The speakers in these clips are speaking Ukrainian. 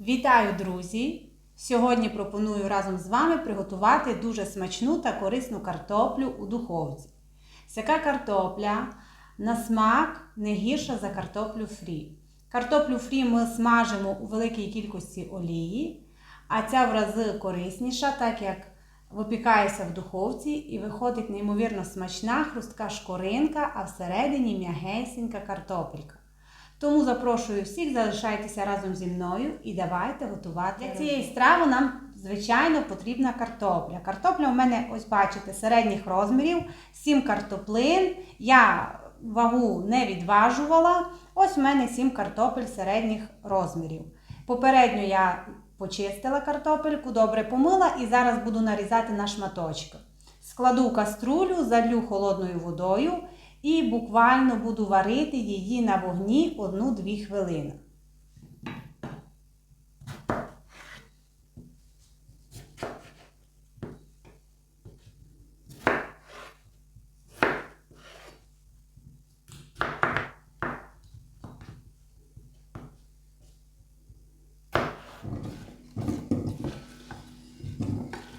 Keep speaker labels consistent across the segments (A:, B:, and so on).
A: Вітаю, друзі! Сьогодні пропоную разом з вами приготувати дуже смачну та корисну картоплю у духовці. Ця картопля на смак не гірша за картоплю фрі. Картоплю фрі ми смажимо у великій кількості олії, а ця в рази корисніша, так як випікається в духовці і виходить неймовірно смачна хрустка шкоринка, а всередині м'ягесенька картопелька. Тому запрошую всіх, залишайтеся разом зі мною і давайте готувати. Для цієї страви нам, звичайно, потрібна картопля. Картопля у мене, ось бачите, середніх розмірів, 7 картоплин. Я вагу не відважувала. Ось у мене 7 картопель середніх розмірів. Попередньо я почистила картопельку, добре помила і зараз буду нарізати на шматочки. Складу каструлю, залью холодною водою і буквально буду варити її на вогні 1-2 хвилини.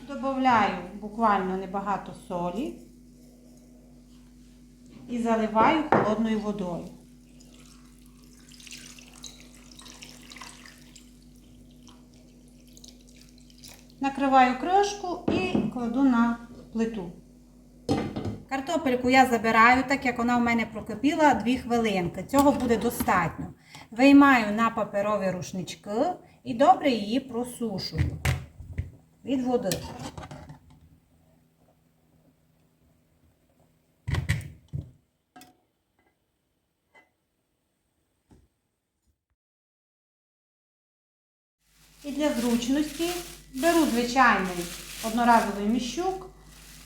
A: Добавляю буквально небагато солі і заливаю холодною водою. Накриваю кришку і кладу на плиту. Картопельку я забираю, так як вона в мене прокипіла 2 хвилинки. Цього буде достатньо. Виймаю на паперові рушнички і добре її просушую від води. Для зручності беру звичайний одноразовий міщук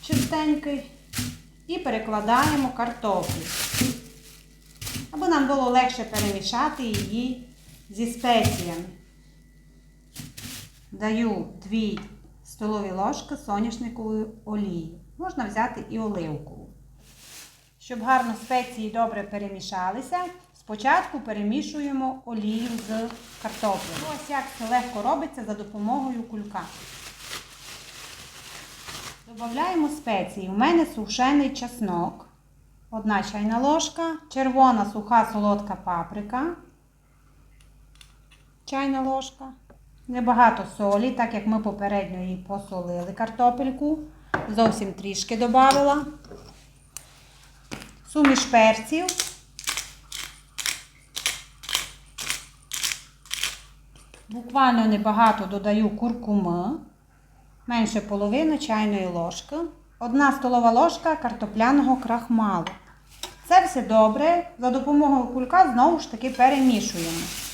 A: чистенький і перекладаємо картоплю, аби нам було легше перемішати її зі спеціями. Даю 2 столові ложки соняшникової олії. Можна взяти і оливкову. Щоб гарно спеції добре перемішалися, спочатку перемішуємо олію з картоплею. Ось як це легко робиться за допомогою кулька. Додаємо спеції. У мене сушений чеснок, одна чайна ложка, червона суха солодка паприка, чайна ложка. Небагато солі, так як ми попередньо її посолили картопельку. Зовсім трішки додала. Суміш перців. Буквально небагато додаю куркуми, менше половини чайної ложки, одна столова ложка картопляного крахмалу. Це все добре. За допомогою кулька знову ж таки перемішуємо.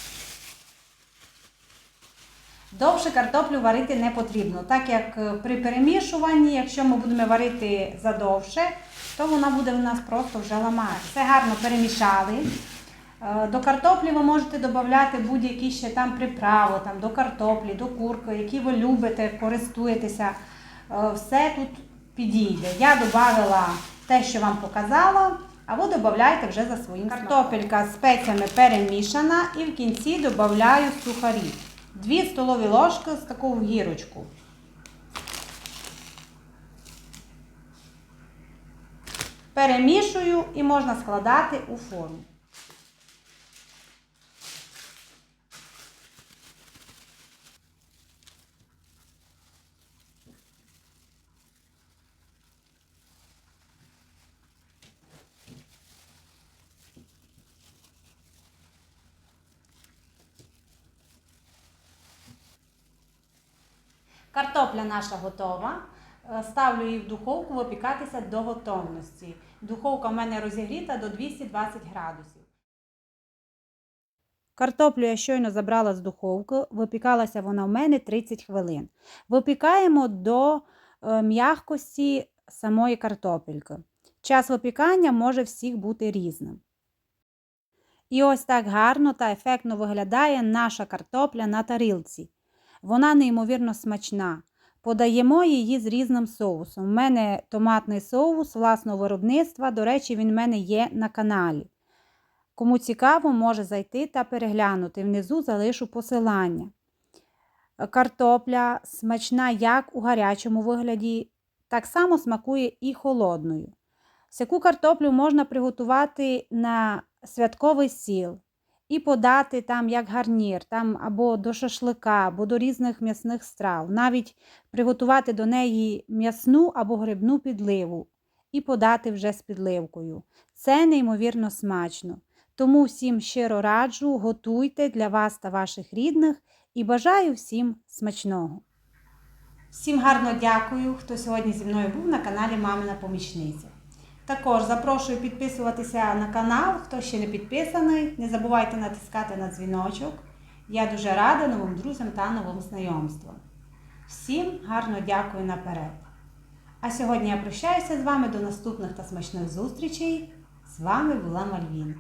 A: Довше картоплю варити не потрібно, так як е, при перемішуванні, якщо ми будемо варити задовше, то вона буде у нас просто вже ламати. Все гарно перемішали. Е, До картоплі ви можете додати будь-які ще там приправи, там, до картоплі, до курки, які ви любите, користуєтеся. Е, Все тут підійде. Я додала те, що вам показала, а ви додайте вже за своїм. Картопелька з спеціями перемішана і в кінці додаю сухарі. 2 столові ложки з таку гірочку. Перемішую і можна складати у форму. Картопля наша готова. Е, Ставлю її в духовку випікатися до готовності. Духовка в мене розігріта до 220 градусів. Картоплю я щойно забрала з духовки, випікалася вона в мене 30 хвилин. Випікаємо до е, м'якості самої картопельки. Час випікання може всіх бути різним. І ось так гарно та ефектно виглядає наша картопля на тарілці. Вона неймовірно смачна. Подаємо її з різним соусом. У мене томатний соус власного виробництва. До речі, він в мене є на каналі. Кому цікаво, може зайти та переглянути. Внизу залишу посилання. картопля смачна як у гарячому вигляді, так само смакує і холодною. Сяку картоплю можна приготувати на святковий стіл і подати там як гарнір, там або до шашлика, або до різних м'ясних страв, навіть приготувати до неї м'ясну або грибну підливу і подати вже з підливкою. Це неймовірно смачно. Тому всім щиро раджу, готуйте для вас та ваших рідних і бажаю всім смачного. Всім гарно дякую, хто сьогодні зі мною був на каналі Мамина Помічниця. Також запрошую підписуватися на канал, хто ще не підписаний. Не забувайте натискати на дзвіночок. Я дуже рада новим друзям та новим знайомствам. Всім гарно дякую наперед. А сьогодні я прощаюся з вами до наступних та смачних зустрічей. З вами була Мальвіна.